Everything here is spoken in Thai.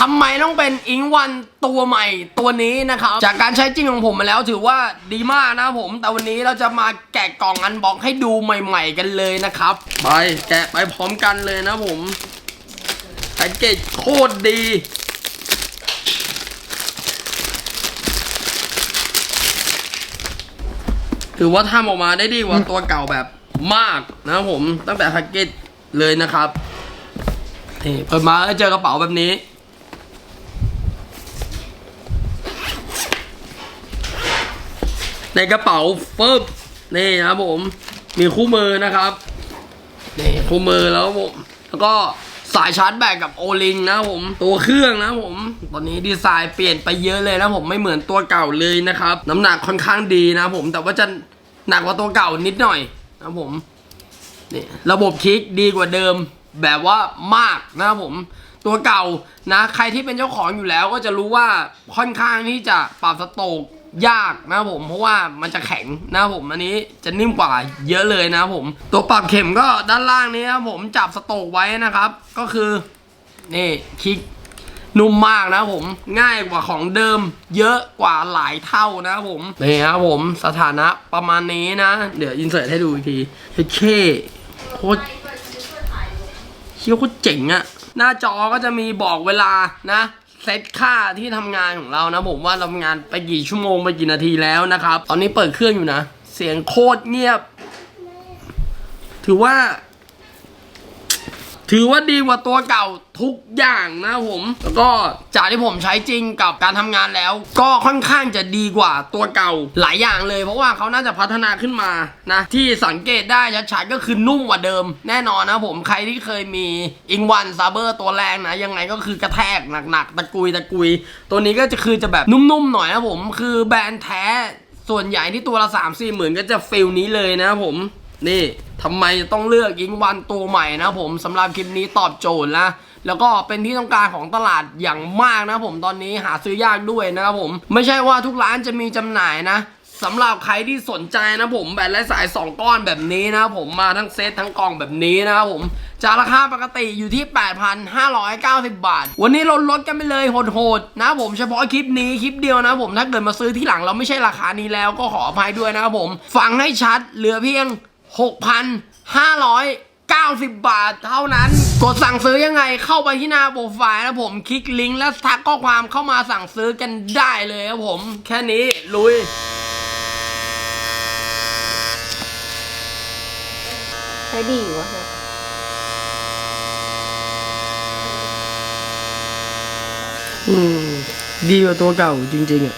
ทำไมต้องเป็นอิงวันตัวใหม่ตัวนี้นะครับ จากการใช้จริงของผมมาแล้วถือว่าดีมากนะผม แต่วันนี้เราจะมาแกะกล่องอันบ็อกให้ดูใหม่ ๆ กันเลยนะครับ ไปแกะไปพร้อมกันเลยนะผมแพ็กเกจโคตรดีถือว่าทำออกมาได้ดีกว่าตัวเก่าแบบมากนะครับผมตั้งแต่แพ็กเกจเลยนะครับนี่เปิดมาเจอกระเป๋าแบบนี้ ในกระเป๋าเฟิบนี่นะครับผม มีคู่มือนะครับนี่คู่มือแล้วผมแล้วก็สายชาร์จแบตกับโอลิงนะผมตัวเครื่องนะผม ตอนนี้ดีไซน์เปลี่ยนไปเยอะเลยนะผมไม่เหมือนตัวเก่าเลยนะครับ น้ำหนักค่อนข้างดีนะผมแต่ว่าจะหนักกว่าตัวเก่านิดหน่อยนะผมนี่ระบบคลิกดีกว่าเดิม แบบว่ามากนะผม ตัวเก่านะ ใครที่เป็นเจ้าของอยู่แล้วก็จะรู้ว่าค่อนข้างที่จะปรับสโตก ยากนะครับผมเพราะว่ามันจะแข็งนะครับผมอันนี้จะนิ่มกว่าเยอะเลยนะครับผม ตัวปรับเข็มก็ด้านล่างนี้นะครับผมจับสโตกไว้นะครับ ก็คือนี่คลิกนุ่มมากนะครับผมง่ายกว่าของเดิม เยอะกว่าหลายเท่านะครับผมนี่ครับผมสถานะประมาณนี้นะ เดี๋ยวอินเสิร์ตให้ดูอีกทีเฮ้ยเคโคตรเชี่ยวโคตรเจ๋งอะหน้าจอก็จะมีบอกเวลานะ เซตค่าที่ทำงานของเรานะผมว่าเราทำงานไปกี่ชั่วโมงไปกี่นาทีแล้วนะครับ ตอนนี้เปิดเครื่องอยู่นะ เสียงโคตรเงียบ ถือว่า ถือว่าดีกว่าตัวเก่าทุกอย่างนะผม แล้วก็จากที่ผมใช้จริงกับการทำงานแล้ว ก็ค่อนข้างจะดีกว่าตัวเก่าหลายอย่างเลย เพราะว่าเขาน่าจะพัฒนาขึ้นมานะที่สังเกตได้ชัดๆก็คือนุ่มกว่าเดิม แน่นอนนะผมใครที่เคยมีอิงวันซาเบอร์ตัวแรงนะ ยังไงก็คือกระแทกหนักๆตะกุยตะกุย ตัวนี้ก็จะคือจะแบบนุ่มๆหน่อยนะผม คือแบรนด์แท้ส่วนใหญ่ที่ตัวละ3 4หมื่นก็จะฟิลนี้เลยนะครับผม นี่ทำไมต้องเลือกยิงวันตัวใหม่นะผมสำหรับคลิปนี้ตอบโจทย์นะแล้วก็เป็นที่ต้องการของตลาดอย่างมากนะผมตอนนี้หาซื้อยากด้วยนะครับผม ไม่ใช่ว่าทุกร้านจะมีจำหน่ายนะสำหรับใครที่สนใจนะผมแบตและสาย 2 ก้อนแบบนี้นะผมมาทั้งเซตทั้งกล่องแบบนี้นะครับผมจากราคาปกติอยู่ที่ 8,590 บาท วันนี้เราลดกันไปเลยโหดๆนะผมเฉพาะคลิปนี้คลิปเดียวนะผมถ้าเกิดมาซื้อที่หลังเราไม่ใช่ราคานี้แล้วก็ขออภัยด้วยนะครับผม ฟังให้ชัดเหลือเพียง 6,590 บาทเท่านั้น กดสั่งซื้อยังไงเข้าไปที่หน้าโปรไฟล์นะผมคลิกลิงก์แล้วทักข้อความเข้ามาสั่งซื้อกันได้เลยครับผม แค่นี้ลุยใช้ดีอยู่วะเนี่ยอืม ดีกว่าตัวเก่าจริงๆอะ